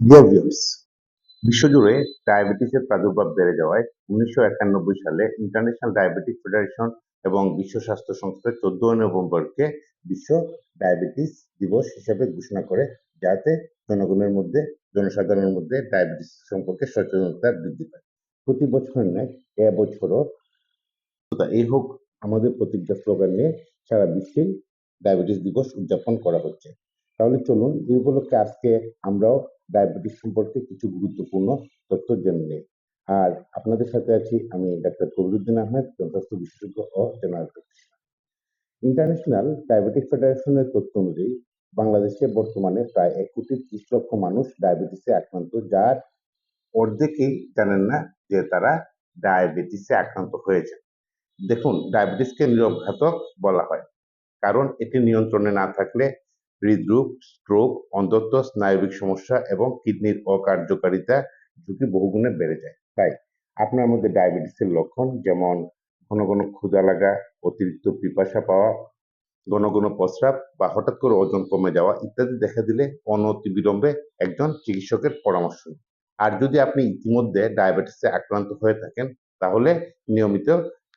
Deer বিশ্বজুড়ে ডায়াবেটিসের প্রাদুর্ভাব বেড়ে যাওয়ায় উনিশশো একানব্বই সালে ইন্টারন্যাশনাল ডায়াবেটিক ফেডারেশন এবং বিশ্ব স্বাস্থ্য সংস্থা চোদ্দই নভেম্বরকে বিশ্ব ডায়াবেটিস দিবস হিসেবে ঘোষণা করে, যাতে জনগণের মধ্যে, জনসাধারণের মধ্যে ডায়াবেটিস সম্পর্কে সচেতনতা বৃদ্ধি পায়। প্রতি বছর ন্যায় এবছরও এই হোক আমাদের প্রতিজ্ঞা স্লোগান নিয়ে সারা বিশ্বেই ডায়াবেটিস দিবস উদযাপন করা হচ্ছে। তাহলে চলুন এই উপলক্ষে আজকে আমরাও ডায়াবেটিস সম্পর্কে কিছু গুরুত্বপূর্ণ তথ্য জেনে নিই। আর আপনাদের সাথে আছি আমি ডাক্তার কবিরুদ্দিন আহমেদ জনস্বাস্থ্য বিশেষজ্ঞ ও জেনারেল প্র্যাকটিশনার ইন্টারন্যাশনাল ডায়াবেটিক ফেডারেশনের তথ্য অনুযায়ী, বাংলাদেশে বর্তমানে প্রায় এক কোটি ত্রিশ লক্ষ মানুষ ডায়াবেটিসে আক্রান্ত, যার অর্ধেকেই জানেন না যে তারা ডায়াবেটিসে আক্রান্ত হয়েছে। দেখুন ডায়াবেটিসকে নিরবঘাতক বলা হয়, কারণ এটি নিয়ন্ত্রণে না থাকলে হৃদরোগ স্ট্রোক অন্ধত্ব স্নায়বিক সমস্যা এবং কিডনির অকার্যকারিতা ঝুঁকি বহুগুণে বেড়ে যায়। তাই আপনার মধ্যে ডায়াবেটিসের লক্ষণ যেমন ঘন ঘন ক্ষুধা লাগা, অতিরিক্ত পিপাসা পাওয়া, ঘন ঘন প্রস্রাব বা হঠাৎ করে ওজন কমে যাওয়া ইত্যাদি দেখা দিলে অনতি বিলম্বে একজন চিকিৎসকের পরামর্শ নিন। আর যদি আপনি ইতিমধ্যে ডায়াবেটিসে আক্রান্ত হয়ে থাকেন, তাহলে নিয়মিত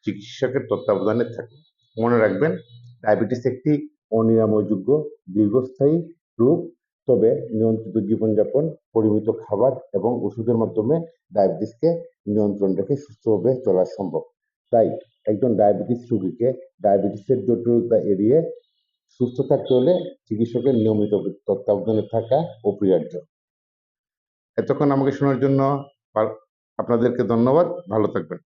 চিকিৎসকের তত্ত্বাবধানে থাকুন। মনে রাখবেন, ডায়াবেটিস একটি অনিরাময়যোগ্য, দীর্ঘস্থায়ী রোগ তবে নিয়ন্ত্রিত জীবনযাপন, পরিমিত খাবার এবং ওষুধের মাধ্যমে ডায়াবেটিসকে নিয়ন্ত্রণ রেখে সুস্থভাবে চলা সম্ভব। তাই একজন ডায়াবেটিস রোগীকে ডায়াবেটিসের জটিলতা এড়িয়ে সুস্থ থাকতে হলে চিকিৎসকের নিয়মিত তত্ত্বাবধানে থাকা অপরিহার্য। এতক্ষণ আমাকে শোনার জন্য আপনাদেরকে ধন্যবাদ। ভালো থাকবেন।